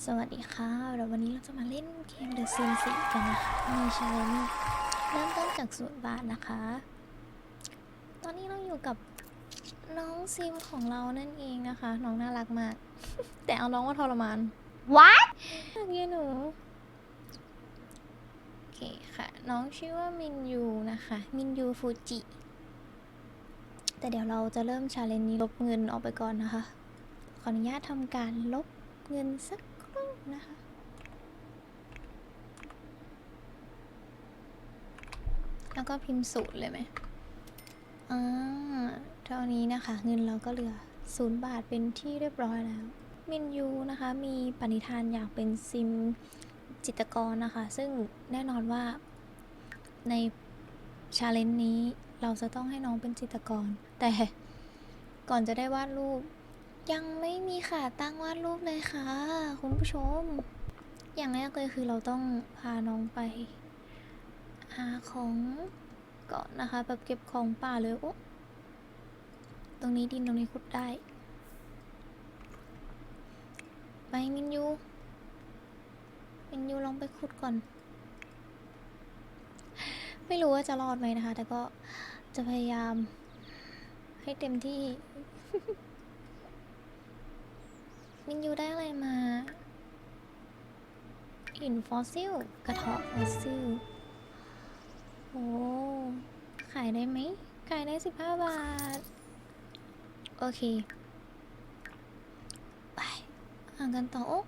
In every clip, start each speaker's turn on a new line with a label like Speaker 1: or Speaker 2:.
Speaker 1: สวัสดีค่ะแล้ววันนี้เราจะมาเล่นเกม The Sims 4กันนะคะมีชาเลนจ์เริ่มต้นจากศูนย์บาทนะคะ ตอนนี้เราอยู่กับน้องซิมของเรานั่นเองนะคะ น้องน่ารักมาก แต่เอาน้องว่าทรมาน
Speaker 2: What
Speaker 1: เงี้ยหนูโอเคค่ะ น้องชื่อว่ามินยูนะคะ มินยูฟูจิ แต่เดี๋ยวเราจะเริ่มชาเลนจ์นี้ลบเงินออกไปก่อนนะคะ ขออนุญาตทำการลบเงินสักครู่ นะคะ แล้วก็พิมพ์สูตรเลยไหมอ่าเท่านี้นะคะ เงินเราก็เหลือศูนย์บาทเป็นที่เรียบร้อยแล้ว มินยูนะคะ มีปณิธานอยากเป็นซิมจิตกรนะคะ ซึ่งแน่นอนว่าในชาเลนจ์นี้เราจะต้องให้น้องเป็นจิตกร แต่ก่อนจะได้วาดรูป ยังไม่มีค่ะตั้งวาดรูปเลยค่ะ คุณผู้ชม อย่างแรกเลยคือเราต้องพาน้องไป หาของก่อนนะคะ แบบเก็บของป่าเลยโอะตรงนี้ดินตรงนี้ขุดได้ ไปมินยูมินยูลองไปขุดก่อน ไม่รู้ว่าจะรอดไหมนะคะ แต่ก็จะพยายามให้เต็มที่ มินยูได้อะไรมาหินฟอสซิล กระเทาะฟอสซิล โอ้ ขายได้ไหม ขายได้สิบห้าบาท โอเค ไปอ่านกันต่อ โอ้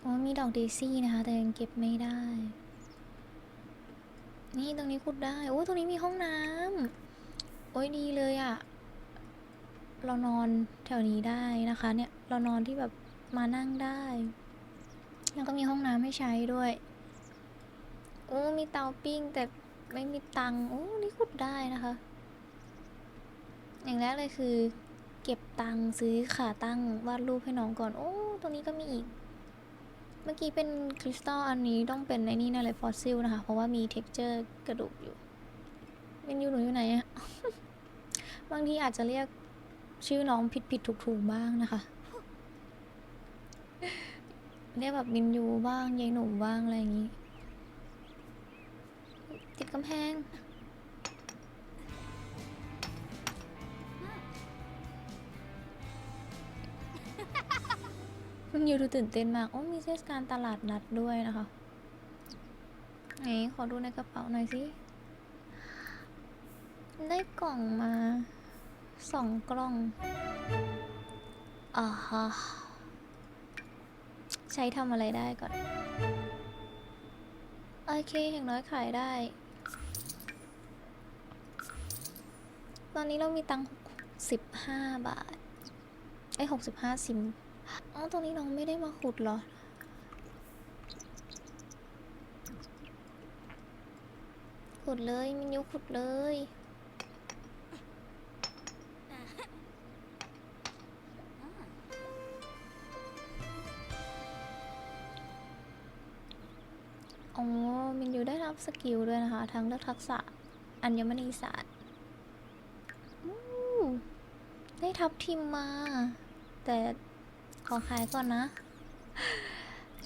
Speaker 1: โอ้มีดอกเดซี่นะคะ แต่ยังเก็บไม่ได้ นี่ตรงนี้ขุดได้ โอ้ ตรงนี้มีห้องน้ำโอ้ยดีเลยอะ่ะ เรานอนแถวนี้ได้นะคะ เนี่ยเรานอนที่แบบมานั่งได้แล้วก็มีห้องน้ำให้ใช้ด้วยโอ้มีเตาปิ้งแต่ไม่มีตังโอ้นี่ขุดได้นะคะ อย่างแรกเลยคือ เก็บตังซื้อขาตั้งวาดรูปให้น้องก่อน โอ้ตรงนี้ก็มีอีก เมื่อกี้เป็นคริสตัลอันนี้ต้องเป็นในนี่แน่เลยฟอสซิลนะคะ เพราะว่ามีเท็กเจอร์กระดูกอยู่เป็นอยู่หนูอยู่ไหนอะบางทีอาจจะเรียก ชื่อน้องผิดผิดถูกถูกบ้างนะคะ เรียกแบบมินยูบ้างยายหนุ่มบ้างอะไรอย่างนี้ ติดกำแพงมินยูดูตื่นเต้นมาก โอ้มีเทศกาลตลาดนัดด้วยนะคะ ไหนขอดูในกระเป๋าหน่อยสิ ได้กล่องมา สองกล่องอ่าฮะใช้ทำอะไรได้ก่อน โอเค อย่างน้อยขายได้ ตอนนี้เรามีตังค์สิบห้าบาท ไอ้หกสิบห้าซิมอ๋อตรงนี้น้องไม่ได้มาขุดหรอขุดเลยมินยูขุดเลย สกิลด้วยนะคะ ทั้งเลือกทักษะ อัญมณีศาสตร์ได้ทับทิมมา แต่ขอขายก่อนนะ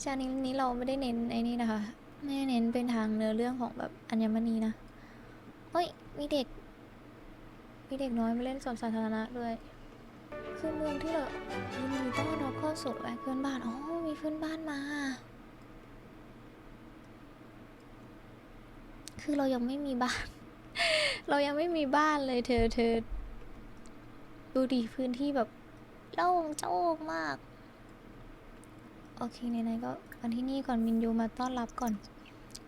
Speaker 1: ชานี้นี้เราไม่ได้เน้นไอ้นี่นะคะ ไม่ได้เน้นเป็นทางเนื้อเรื่องของแบบอัญมณีนะเฮ้ย มีเด็ก มีเด็กน้อยมาเล่นสวนสาธารณะด้วย คือเมืองที่เรายินดีต้อนรับเข้าสู่แวกเพื่อนบ้าน อ๋อ มีเพื่อนบ้านมา คือเรายังไม่มีบ้าน เรายังไม่มีบ้านเลยเธอเธอ ดูดิพื้นที่แบบโล่งโจ้งมาก โอเคไหนๆก็วันที่นี่ก่อนมินยูมาต้อนรับก่อน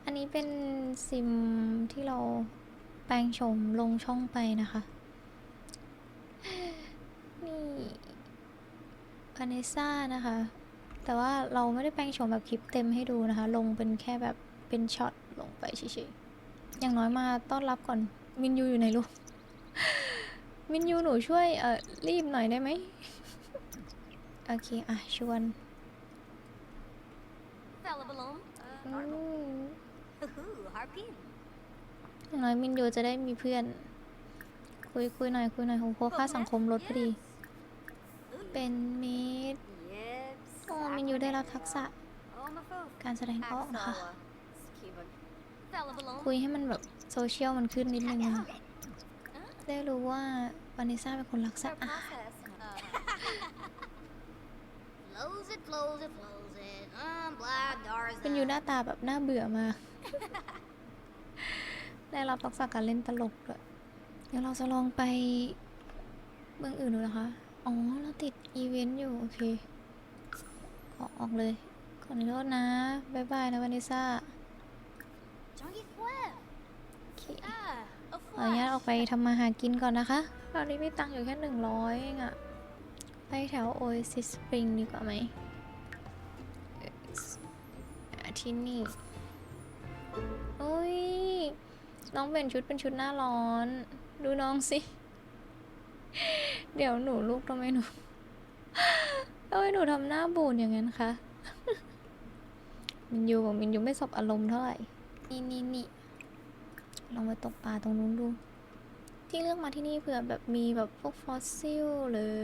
Speaker 1: อันนี้เป็นซิมที่เราแปลงโฉมลงช่องไปนะคะ นี่วาเนซ่านะคะ แต่ว่าเราไม่ได้แปลงโฉมแบบคลิปเต็มให้ดูนะคะ ลงเป็นแค่แบบเป็นช็อตลงไปเฉยๆ อย่างน้อยมาต้อนรับก่อน มินยูอยู่ไหนลูก มินยูหนูช่วยเอ่อรีบหน่อยได้ไหม โอเค อะ ชวน
Speaker 2: Fella balloon.
Speaker 1: อืม
Speaker 2: Hoo-hoo, harpin.
Speaker 1: อย่างน้อยมินยูจะได้มีเพื่อน คุยคุยหน่อยคุยหน่อยโหค่าสังคมลดพอดี เป็นมิตร
Speaker 2: Yeah.
Speaker 1: มินยูได้รับทักษะ
Speaker 2: Oh, my food.
Speaker 1: การแสดงออกนะคะ
Speaker 2: Skiven. Fella balloon.
Speaker 1: คุยให้มันแบบโซเชียลมันขึ้นนิดนึงนะได้รู้ว่าวานิซ่าเป็นคนรักสะ
Speaker 2: Her
Speaker 1: อาด
Speaker 2: process. Flows it, flows it, flows it. Um, blah, dars.
Speaker 1: เป็นอยู่หน้าตาแบบน่าเบื่อมาก ได้รับทักษะการเล่นตลกด้วย เดี๋ยวเราจะลองไปเมืองอื่นดูนะคะ อ๋อ เราติดอีเวนต์อยู่ โอเค ขอออกเลย ขออนุญาตนะ บ๊ายบายนะวานิซ่า
Speaker 2: Junkie flip.
Speaker 1: โอเคขออนุญาตออกไปทำมาหากินก่อนนะคะ ตอนนี้มีตังค์อยู่แค่หนึ่งร้อยเองอะไปแถวโอ a ซิสปริงดีกว่าไหมที่นี่โอ้ย น้องเป็นชุดเป็นชุดหน้าร้อน ดูน้องสิ เดี๋ยวหนูลูกทำไมหนูทำไมหนูทำหน้าบูดอย่างนั้นคะ มินยูบอกมินยูไม่สบอารมณ์เท่าไหร่ นี่นี่นี่ลองไปตกปลาตรงนู้นดู ที่เลือกมาที่นี่เผื่อแบบมีแบบพวกฟอสซิลหรือ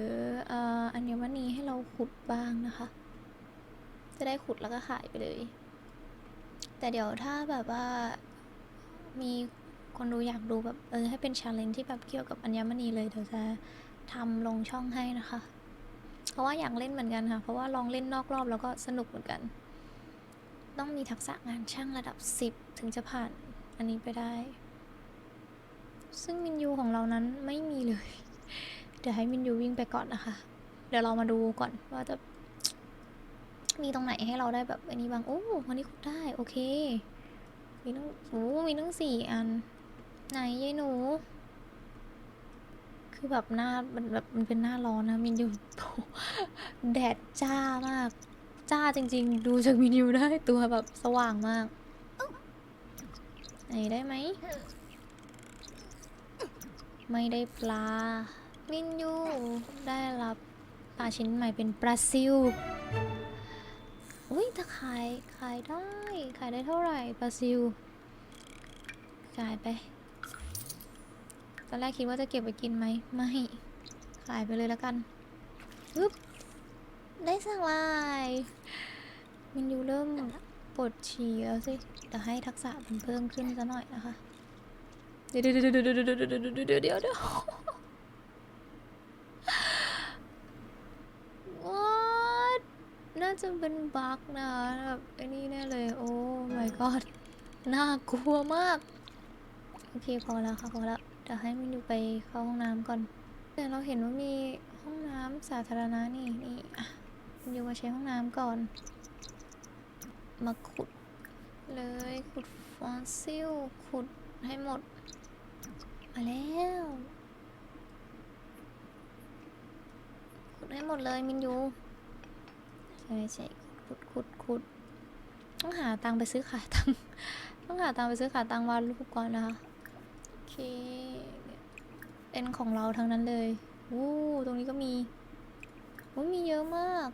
Speaker 1: อ่ออัญมณีให้เราขุดบ้างนะคะ จะได้ขุดแล้วก็ขายไปเลย แต่เดี๋ยวถ้าแบบว่ามีคนดูอยากดูแบบเออให้เป็นชาเลนจ์ที่แบบเกี่ยวกับอัญมณีเลยเดี๋ยวจะทำลงช่องให้นะคะ เพราะว่าอยากเล่นเหมือนกันค่ะ เพราะว่าลองเล่นนอกรอบแล้วก็สนุกเหมือนกัน ต้องมีทักษะงานช่างระดับ 10 ถึงจะผ่านอันนี้ไปได้ ซึ่งมินยูของเรานั้นไม่มีเลย เดี๋ยวให้มินยูวิ่งไปก่อนนะคะ เดี๋ยวเรามาดูก่อนว่าจะมีตรงไหนให้เราได้แบบอันนี้บ้าง โอ้วันนี้ขุดได้ โอเค มีตั้งโอ้มีตั้งสี่อัน ไหนยายหนู คือแบบหน้ามันแบบมันเป็นหน้าร้อนนะมินยูแดดจ้ามาก จ้าจริง ๆ ดูจากมินยูได้ตัวแบบสว่างมากไหนได้ไหม ไม่ได้ปลา มินยู ได้รับปลาชิ้นใหม่เป็นปลาซิลอุ้ยถ้าขาย ขายได้ ขายได้เท่าไหร่ปลาซิลจ่ายไป ตอนแรกคิดว่าจะเก็บไปกินไหม ไม่ ขายไปเลยแล้วกันปึ๊บ ได้สักลายมินยูเริ่มปวดฉี่แล้วสิแต่ให้ทักษะมันเพิ่มขึ้นซะหน่อยนะคะ เดี๋ยวเดี๋ยวเดี๋ยวเดี๋ยวเดี๋ยวเดี๋ยวเดี๋ยวเดี๋ยว what น่าจะเป็นบั๊กนะแบบไอ้นี่แน่เลย โอ้ my god น่ากลัวมาก โอเคพอแล้วค่ะพอแล้วเดี๋ยวให้มินดูไปเข้าห้องน้ำก่อนแต่เราเห็นว่ามีห้องน้ำสาธารณะนี่นี่อะ มินดูมาใช้ห้องน้ำก่อน มาขุดเลยขุดฟอสซิลขุดให้หมด มาแล้ว ขุดให้หมดเลยมินยูใช่ใช่ขุดขุดขุดต้องหาตังไปซื้อขาตังต้องหาตังไปซื้อขาตังวาดรูปก่อนนะคะโอเคเนี่ยเป็นของเราทั้งนั้นเลยวู้ตรงนี้ก็มีวู้มีเยอะมาก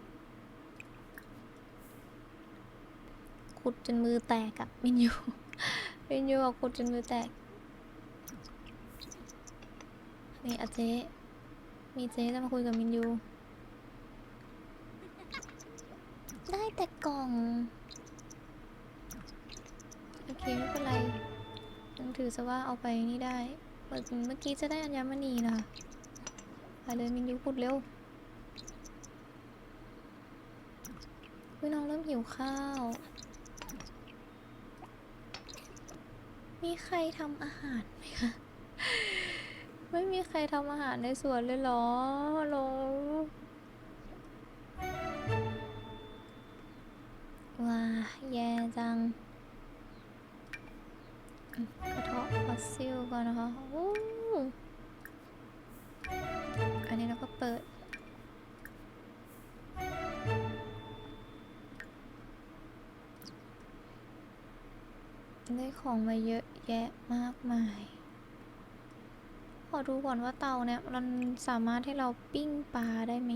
Speaker 1: ขุดจนมือแตกอะมินยูมินยูบอกขุดจนมือแตก นี่อาเจ๊มีเจ๊จะมาคุยกับมินยู ได้แต่กล่อง โอเค ไม่เป็นไรยังถือซะว่าเอาไปนี่ได้ เมื่อกี้จะได้อัญมณีนะคะไปเลยมินยูพูดเร็วพี่น้องเริ่มหิวข้าว มีใครทำอาหารไหมคะ ไม่มีใครทำอาหารในสวนเลยเหรอฮัลโหลว้าแย่จังกระเทาะฟอสซิลก่อนนะคะ ของมาเยอะแยะมากมาย ขอดูก่อนว่าเตาเนี่ยมันสามารถให้เราปิ้งปลาได้ไหม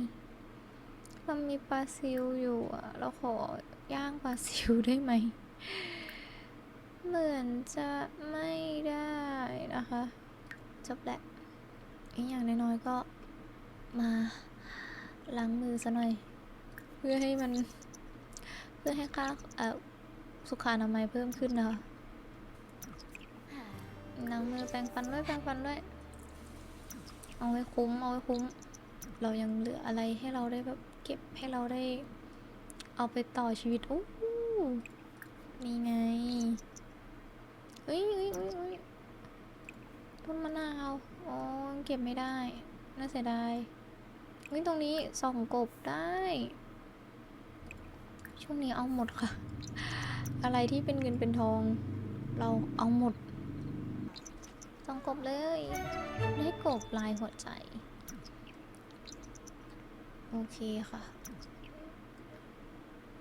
Speaker 1: มันมีปลาซิวอยู่อะเราขอย่างปลาซิวได้ไหม เหมือนจะไม่ได้นะคะ จบแหละอีกอย่างน้อยๆก็มาล้างมือซะหน่อย เพื่อให้มัน เพื่อให้ค่าสุขอนามัยเพิ่มขึ้นนะคะ ล้างมือแปรงฟันด้วยแปรงฟันด้วย เอาไว้คุ้มเอาไว้คุ้ม เรายังเหลืออะไรให้เราได้แบบเก็บให้เราได้ เอาไปต่อชีวิตอู้หูนี่ไงเอ้ยเอ้ยเอ้ยเอ้ยต้นมะนาวอ๋อเก็บไม่ได้ น่าเสียดายเฮ้ยตรงนี้ส่องกบได้ ช่วงนี้เอาหมดค่ะ อะไรที่เป็นเงินเป็นทอง เราเอาหมด สองกบเลย ได้กบลายหัวใจ โอเคค่ะ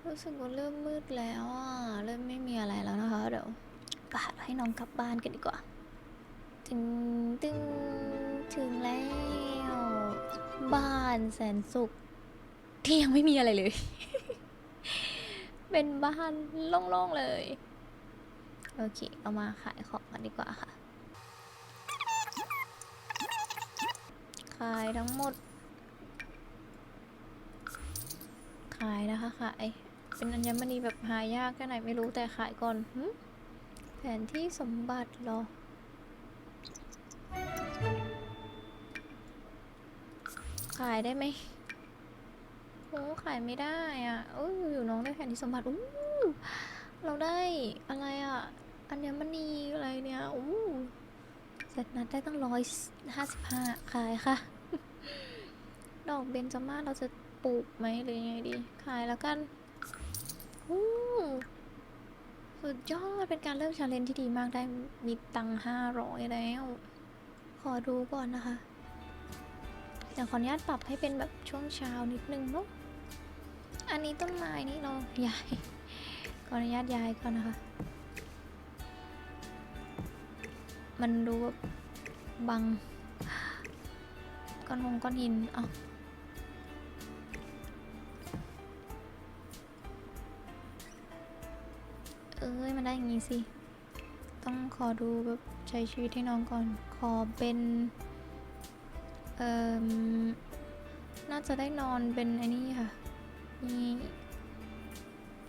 Speaker 1: รู้สึกว่าเริ่มมืดแล้วอะ เริ่มไม่มีอะไรแล้วนะคะ เดี๋ยวปาดให้น้องกลับบ้านกันดีกว่า ถึงตึงถึงแล้ว บ้านแสนสุข ที่ยังไม่มีอะไรเลย เป็นบ้านโล่งๆเลย โอเค เอามาขายของกันดีกว่าค่ะ ขายทั้งหมด ขายนะคะขาย เป็นอัญมณีแบบหายากแค่ไหนไม่รู้แต่ขายก่อนแผนที่สมบัติหรอขายได้ไหมโอ้ขายไม่ได้อะโอ้ยอยู่น้องได้แผนที่สมบัติอู้เราได้อะไรอะ อัญมณีอะไรเนี่ยอู้เสร็จนัดได้ตั้งร้อยห้าสิบห้าขายค่ะ ดอกเบญจมาศเราจะปลูกไหมหรือยังไงดี ขายแล้วกันอู้สุดยอด เป็นการเริ่มชาเลนจ์ที่ดีมากได้มีตังห้าร้อยแล้ว ขอดูก่อนนะคะเดี๋ยวขออนุญาตปรับให้เป็นแบบช่วงเช้านิดนึงเนาะอันนี้ต้นไม้นี่เราย้ายขออนุญาตย้ายก่อนนะคะ มันดูแบบบังก้อนหงก้อนหิน เอ้า เอ้ยมันได้อย่างงี้สิ ต้องขอดูแบบใช้ชีวิตให้น้องก่อน ขอเป็น เอ่อ น่าจะได้นอนเป็นไอ้นี่ค่ะ มี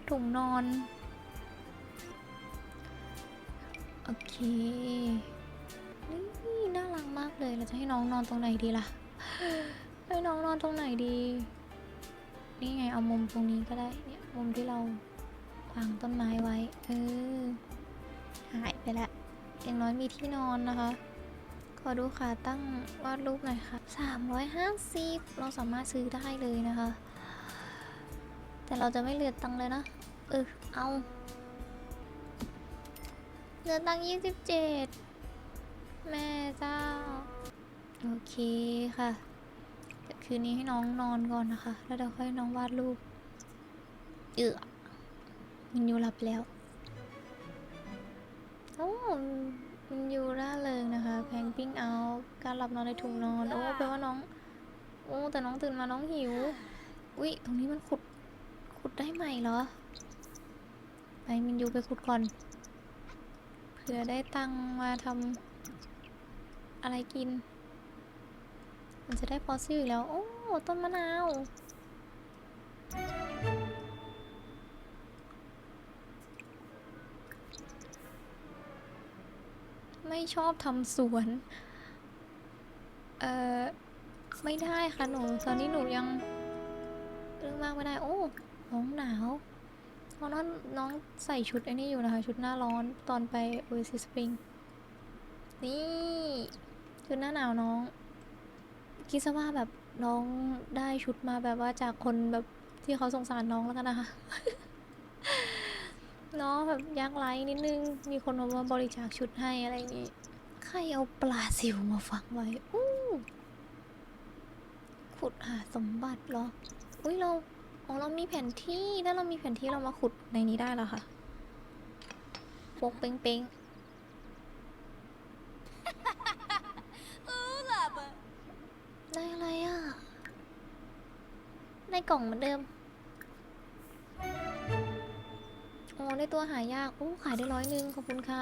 Speaker 1: ถุงนอน โอเคนี่น่ารักมากเลย เราจะให้น้องนอนตรงไหนดีล่ะ ให้น้องนอนตรงไหนดี นี่ไงเอามุมตรงนี้ก็ได้ เนี่ยมุมที่เรา วางต้นไม้ไว้ เออ หายไปละอย่างน้อยมีที่นอนนะคะ ขอดูขาตั้งวาดรูปหน่อยค่ะ 350 เราสามารถซื้อได้เลยนะคะ แต่เราจะไม่เหลือตังเลยนะ เออ เอาเหลือตังค์27แม่เจ้า โอเคค่ะคืนนี้ให้น้องนอนก่อนนะคะ แล้วเดี๋ยวค่อยน้องวาดรูปเอือ มันอยู่หลับแล้ว โอ้มันอยู่ร่าเริงนะคะแพงปิ้งเอา การหลับนอนในถุงนอน โอ้แปลว่าน้อง โอ้ แต่น้องตื่นมาน้องหิว อุ๊ยตรงนี้มันขุด ขุดได้ใหม่เหรอ ไปมินยูไปขุดก่อน เผื่อได้ตังค์มาทำอะไรกิน มันจะได้ฟอสซิลอีกแล้ว โอ้ ต้นมะนาว ไม่ชอบทำสวน เอ่อ ไม่ได้ค่ะหนู ตอนนี้หนูยังเรื่องมากไม่ได้ โอ้น้องหนาวเพราะน้องน้องใส่ชุดไอ้นี่อยู่นะคะ ชุดหน้าร้อนตอนไป Oasis Spring นี่ ชุดหน้าหนาวน้อง คิดซะว่าแบบน้องได้ชุดมาแบบว่าจากคนแบบที่เขาสงสารน้องแล้วกันนะคะ น้องแบบยากไร้นิดนึง มีคนมาบริจาคชุดให้อะไรอย่างงี้ ใครเอาปลาซิวมาฝังไว้อู้ขุดหาสมบัติเหรอ อุ้ยเราอ๋อเรามีแผนที่ถ้าเรามีแผนที่เรามาขุดในนี้ได้แล้วค่ะโปกเป้งเป้งได้อะไรอะ ในกล่องเหมือนเดิม อ๋อได้ตัวหายากอู้ขายได้ร้อยหนึ่งขอบคุณค่ะ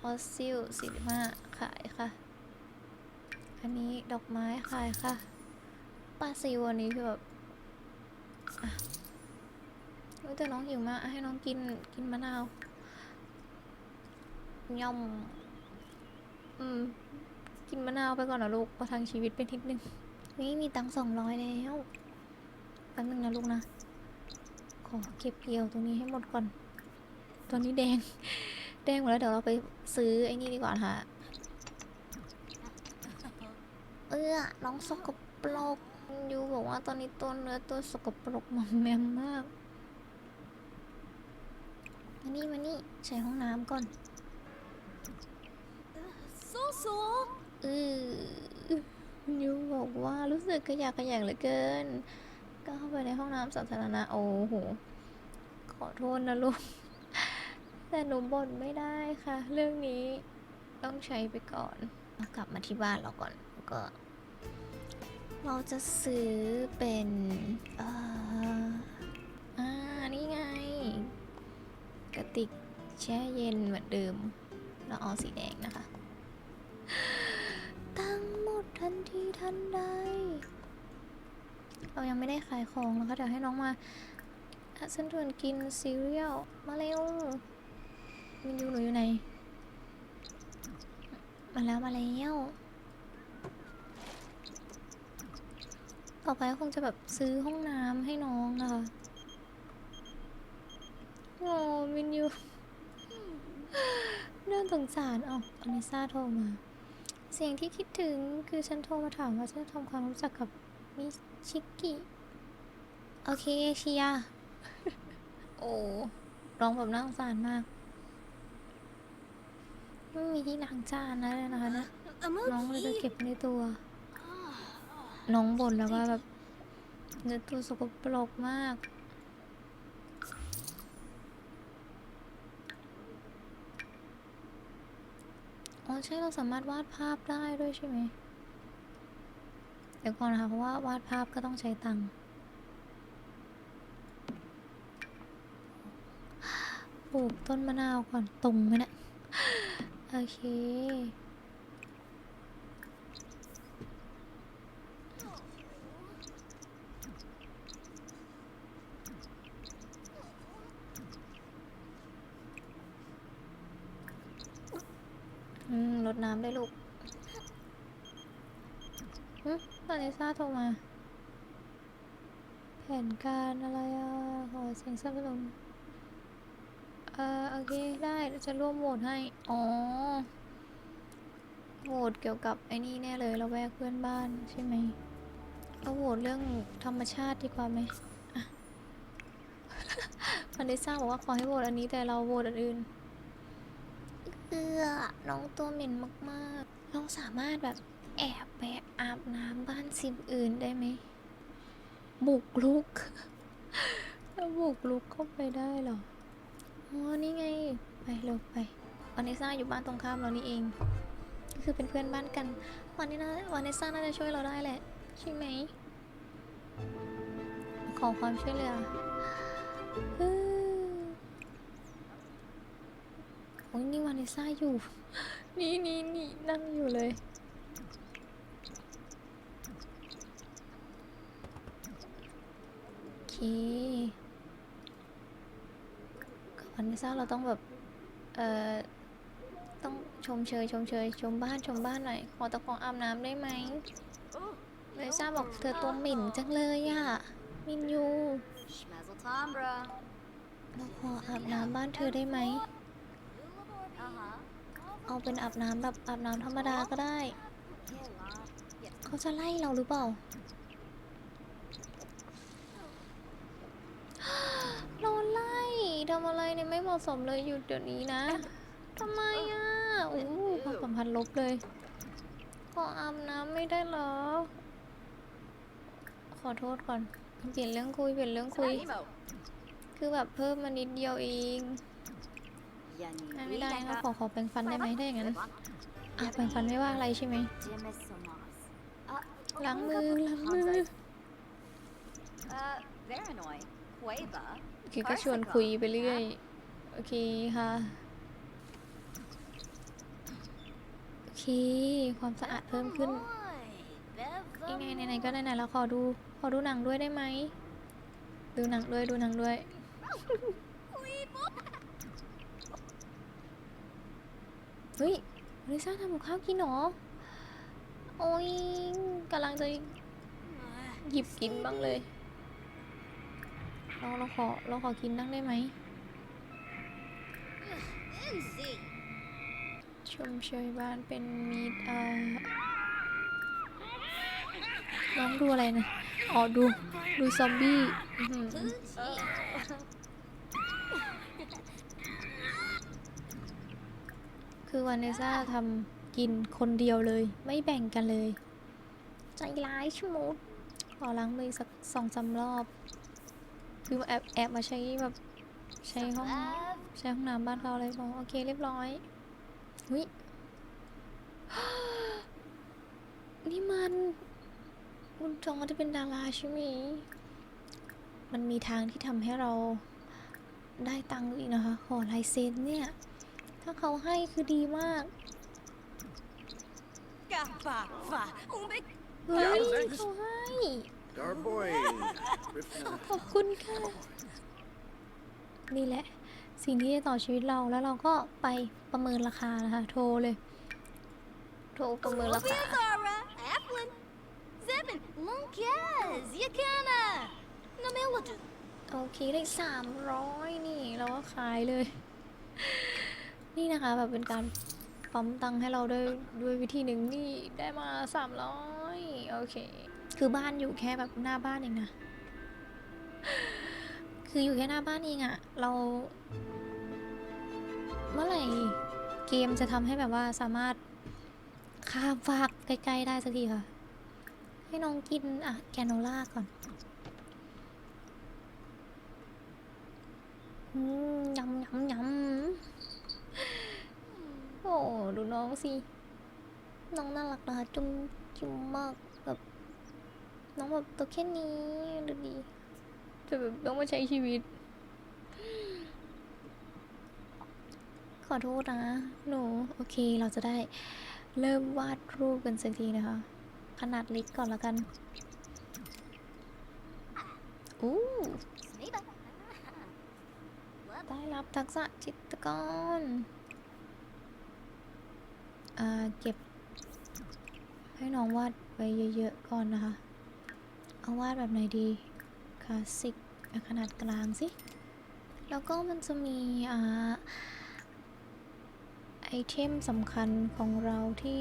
Speaker 1: ฟอสซิลสี่สิบห้าขายค่ะ อันนี้ดอกไม้ขายค่ะปลาซิวอันนี้คือแบบอะเฮ้ยแต่น้องหิวมาก ให้น้องกินกินมะนาวย่อมอืม กินมะนาวไปก่อนนะลูกประทังชีวิตไปนิดนึงนี่มีตังสองร้อยแล้วแป๊บนึงนะลูกนะ ขอเก็บเกี่ยวตรงนี้ให้หมดก่อนตอนนี้แดง แดงหมดแล้วเดี๋ยวเราไปซื้อไอ้นี่ดีกว่าค่ะ เอื้อน้องสกปรกยูบอกว่าตอนนี้ตัวเนื้อตัวสกปรกหมอมแมมมาก มานี่มานี่ใช้ห้องน้ำก่อน
Speaker 2: So so.
Speaker 1: เออยูบอกว่ารู้สึกขยะแขยงเหลือเกิน ก็เข้าไปในห้องน้ำสาธารณะโอ้โห ขอโทษนะลูก แต่หนูบ่นไม่ได้ค่ะ เรื่องนี้ต้องใช้ไปก่อน กลับมาที่บ้านเราก่อนก็ เราจะซื้อเป็นเอ่ออ่า นี่ไง กระติกแช่เย็นเหมือนเดิม เราเอาสีแดงนะคะ ตั้งหมดทันทีทันใด เรายังไม่ได้ขายของแล้วก็เดี๋ยวให้น้องมาอะฉันชวนกินซีเรียลมาเร็วมินยูหนูอยู่ไหน มาแล้วมาแล้วต่อไปก็คงจะแบบซื้อห้องน้ำให้น้องนะคะโอ้มินยูน่าสงสารอ๋ออนิซ่าโทรมา เสียงที่คิดถึงคือฉันโทรมาถามว่าฉันทำความรู้จักกับมิ ชิกิโอเคเชียร์โอ้ร้องแบบน่าสงสารมาก ไม่มีที่ล้างจานนะเลยนะคะนะน้องเลยจะเก็บในตัว น้องบ่นแล้วว่าแบบเนื้อตัวสกปรกมากอ๋อใช่เราสามารถวาดภาพได้ด้วยใช่ไหมเดี๋ยวก่อนนะคะเพราะว่าวาดภาพก็ต้องใช้ตังค์ปลูกต้นมะนาวก่อนตรงไหมเนะี่ยโอเคอืมรดน้ำได้ลูก ตอนนี้ซาโทรมา แผนการอะไรอะขอเสียงสนับสนุนเอ่อโอเคได้เดี๋ยวจะร่วมโหวตให้ อ๋อ โหวตเกี่ยวกับไอ้นี่แน่เลยเราแวกเพื่อนบ้านใช่ไหมเราโหวตเรื่องธรรมชาติดีกว่าไหมอันนี้ซาบอกว่าขอให้โหวตอันนี้แต่เราโหวตอันอื่นเอือน้องตัวเหม็นมากๆเราสามารถแบบ แอบไปอาบน้ำบ้านซิมอื่นได้ไหม บุกลุกเราบุกลุกเข้าไปได้เหรอ อ๋อ นี่ไง ไปเร็วไปวานิซ่าอยู่บ้านตรงข้ามเรานี่เอง ก็คือเป็นเพื่อนบ้านกันวันนี้นะวานิซ่าน่าจะช่วยเราได้แหละ ใช่ไหม ขอความช่วยเหลือเออโอ้ยนี่วานิซ่าอยู่ นี่นี่นี่นั่งอยู่เลย โอเค กับวานิซ่าเราต้องแบบ เอ่อ ต้องชมเชยชมเชยชมบ้านชมบ้านหน่อย ขอตะขออาบน้ำได้ไหมวานิซ่าบอกเธอตัวหมิ่นจังเลยอะมินยูเราขออาบน้ำบ้านเธอได้ไหม เอาเป็นอาบน้ำแบบอาบน้ำธรรมดาก็ได้ เขาจะไล่เราหรือเปล่า โดนไล่ทำอะไรเนี่ยไม่เหมาะสมเลยหยุดเดี๋ยวนี้นะทำไมอะโอ้ความสัมพันธ์ลบเลย ขออาบน้ำไม่ได้เหรอ ขอโทษก่อนเปลี่ยนเรื่องคุยเปลี่ยนเรื่องคุย คือแบบเพิ่มมานิดเดียวเองไม่ไม่ได้นะขอขอแปรงฟันได้ไหมได้อย่างนั้นอะแปรงฟันไม่ว่าอะไรใช่ไหมล้างมือล้างมือ
Speaker 2: Uh, Veranoy, Quava.
Speaker 1: โอเคก็ชวนคุยไปเรื่อย โอเคค่ะ โอเค ความสะอาดเพิ่มขึ้นยังไงไหนๆก็ไหนๆแล้วขอดู ขอดูหนังด้วยได้ไหม ดูหนังด้วย ดูหนังด้วยโอเคเฮ้ยลิซ่าทำกับข้าวกินเหรอ โอ้ยกำลังจะหยิบกินบ้างเลย เราเราขอเราขอกินนั่งได้ไหม
Speaker 2: Easy.
Speaker 1: ชมเชยบ้านเป็นมีดเอ่อน้องดูอะไรนะอ๋อดู ดูซอมบี้อื้อหือคือวานเนซ่าทำกินคนเดียวเลย ไม่แบ่งกันเลย ใจร้ายชะมุดขอล้างมือสักสองสามรอบ คือแอบแอบมาใช้แบบใช้ห้องใช้ห้องน้ำบ้านเราเลยบอกโอเคเรียบร้อยวินี่มันคุณจองจะเป็นดาราใช่ไหมมันมีทางที่ทำให้เราได้ตังค์อีกนะคะขอลายเซ็นเนี่ย ถ้าเขาให้คือดีมาก
Speaker 2: Gafafa. Umbe
Speaker 1: เฮ้ย
Speaker 3: thanks.
Speaker 1: เขาให้
Speaker 3: Darboy. Rifna.
Speaker 1: ขอบคุณค่ะ นี่แหละ สิ่งที่จะต่อชีวิตเราแล้วเราก็ไปประเมินราคานะคะ โทรเลย โทรประเมินราคา
Speaker 2: Zara. Applin. Zebin. Lunkez. Yakana. Nameladu.
Speaker 1: โอเคได้สามร้อยนี่เราก็ขายเลย นี่นะคะแบบเป็นการปั๊มตังค์ให้เราด้วยด้วยวิธีหนึ่งนี่ได้มาสามร้อยโอเค คือบ้านอยู่แค่แบบหน้าบ้านเองนะ คืออยู่แค่หน้าบ้านเองอะเรา เมื่อไหร่เกมจะทำให้แบบว่าสามารถข้ามฟากใกล้ ๆ ได้สักทีค่ะ ให้น้องกินอะแกโนล่าก่อนอืมยำยำยำโอ้ ดูน้องสิ น้องน่ารักนะคะจุ้มจุ้มมาก น้องแบบตัวแค่นี้ดูดีจะแบบต้องมาใช้ชีวิต ขอโทษนะหนูโอเคเราจะได้เริ่มวาดรูปกันสักทีนะคะ ขนาดเล็กก่อนละกันอู้
Speaker 2: Sniba.
Speaker 1: ได้รับทักษะจิตรกรอ่าเก็บให้น้องวาดไว้เยอะๆก่อนนะคะ เอาวาดแบบไหนดี คลาสสิกขนาดกลางสิ แล้วก็มันจะมีอ่าไอเทมสำคัญของเราที่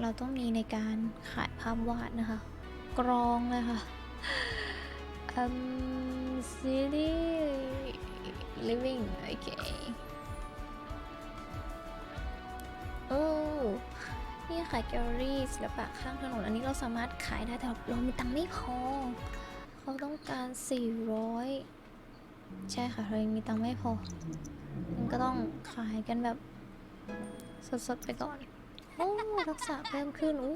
Speaker 1: เราต้องมีในการขายภาพวาดนะคะ กรองเลยค่ะอืม city living โอเคโอ้ นี่ขายแกลเลอรี่ศิลปะข้างถนน อันนี้เราสามารถขายได้แต่เรามีตังค์ไม่พอ เขาต้องการ 400 ใช่ค่ะเรายังมีตังค์ไม่พอมันก็ต้องขายกันแบบ สดๆ ไปก่อน โอ้ทักษะเพิ่มขึ้นอู้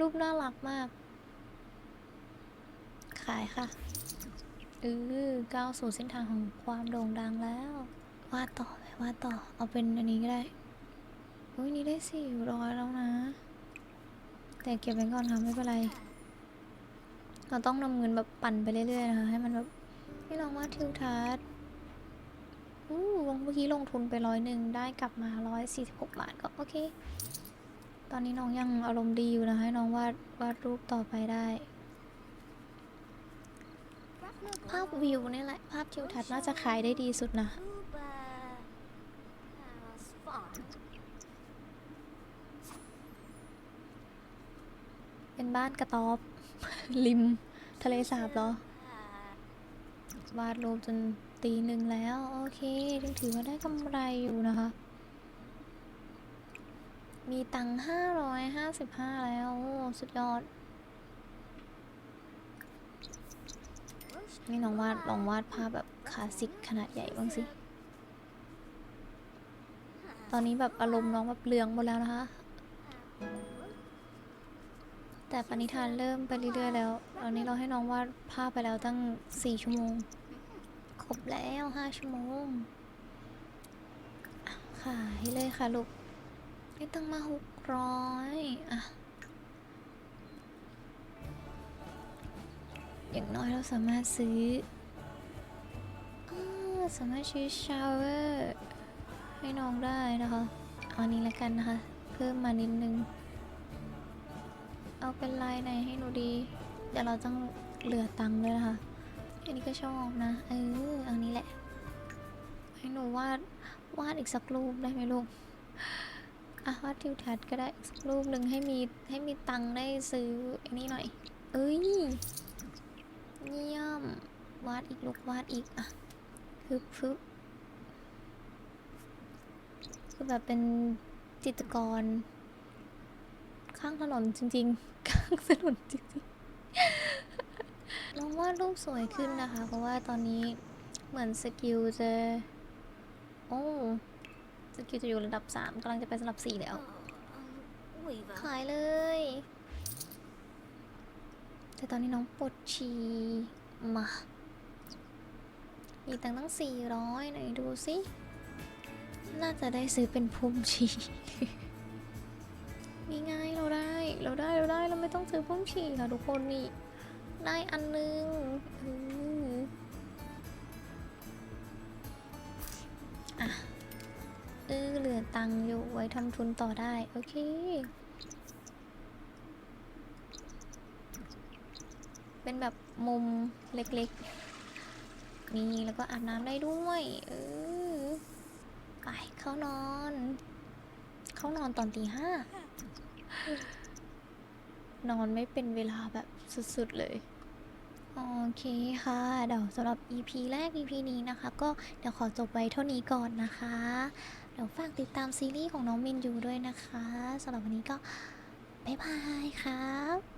Speaker 1: รูปน่ารักมาก ขายค่ะเออก้าวสู่เส้นทางของความโด่งดังแล้ววาดต่อไหมวาดต่อ เอาเป็นอันนี้ก็ได้ อุ้ยนี่ได้สี่ร้อยแล้วนะ แต่เก็บไว้ก่อนค่ะไม่เป็นไร เราต้องนำเงินแบบปั่นไปเรื่อยๆนะคะให้มันแบบให้ลองวาดทิวทัศน์อู้เมื่อกี้ลงทุนไปร้อยหนึ่งได้กลับมาร้อยสี่สิบหกบาทก็โอเค ตอนนี้น้องยังอารมณ์ดีอยู่นะให้น้องวาดวาดรูปต่อไปได้ ภาพวิวนี่แหละ ภาพทิวทัศน์น่าจะขายได้ดีสุดนะ เป็นบ้านกระต๊อบ ริม ทะเลสาบเหรอ วาดรูปจนตีหนึ่งแล้ว โอเคถือว่าได้กำไรอยู่นะคะ มีตังห้าร้อยห้าสิบห้าแล้วโอ้สุดยอด นี่ลองวาดลองวาดภาพแบบคลาสสิกขนาดใหญ่บ้างสิ ตอนนี้แบบอารมณ์น้องแบบเลืองหมดแล้วนะคะ แต่ปณิธานเริ่มไปเรื่อยๆแล้วตอนนี้เราให้น้องวาดภาพไปแล้วตั้งสี่ชั่วโมง ครบแล้วห้าชั่วโมงอะขายเลยค่ะลูกได้ตั้งมาหกร้อยอะอย่างน้อยเราสามารถซื้อสามารถใช้ชาวเวอร์ให้น้องได้นะคะ เอาอันนี้แล้วกันนะคะ เพิ่มมานิดนึง เอาเป็นลายไหนให้หนูดี เดี๋ยวเราต้องเหลือตังค์ด้วยนะคะอันนี้ก็ชอบนะ เออ อันนี้แหละ ให้หนูวาด วาดอีกสักรูปได้ไหมลูกอะวาดทิวทัศน์ก็ได้อีกสักรูปหนึ่งให้มีให้มีตังค์ได้ซื้ออันนี้หน่อย เอ้ย เยี่ยม วาดอีกลูกวาดอีกอะพึบพึบคือแบบเป็นจิตกร ข้างถนนจริง ๆ ข้างถนนจริงๆน้องวาดรูปสวยขึ้นนะคะ เพราะว่าตอนนี้เหมือนสกิลจะโอ้สกิลจะอยู่ระดับ 3กำลังจะไประดับ 4 แล้ว
Speaker 2: Oh, um, Weaver.
Speaker 1: ขายเลย แต่ตอนนี้น้องปวดฉี่มา มีตังค์ตั้ง 400ไหนดูสิ น่าจะได้ซื้อเป็นพุ่มฉี่นี่ไง เราได้เราได้เราไม่ต้องซื้อพุ่มฉี่ค่ะทุกคนนี่ ได้อันนึงเอออะเออเหลือตังค์อยู่ไว้ทำทุนต่อได้ โอเคเป็นแบบมุมเล็กๆ นี่แล้วก็อาบน้ำได้ด้วย เออ ไปเข้านอน เข้านอนตอนตีห้า นอนไม่เป็นเวลาแบบสุดๆเลย โอเคค่ะ เดี๋ยวสำหรับ EP แรก EP นี้นะคะ ก็เดี๋ยวขอจบไว้เท่านี้ก่อนนะคะ เดี๋ยวฝากติดตามซีรีส์ของน้องมินยูด้วยนะคะสำหรับวันนี้ก็ บ๊ายบายครับ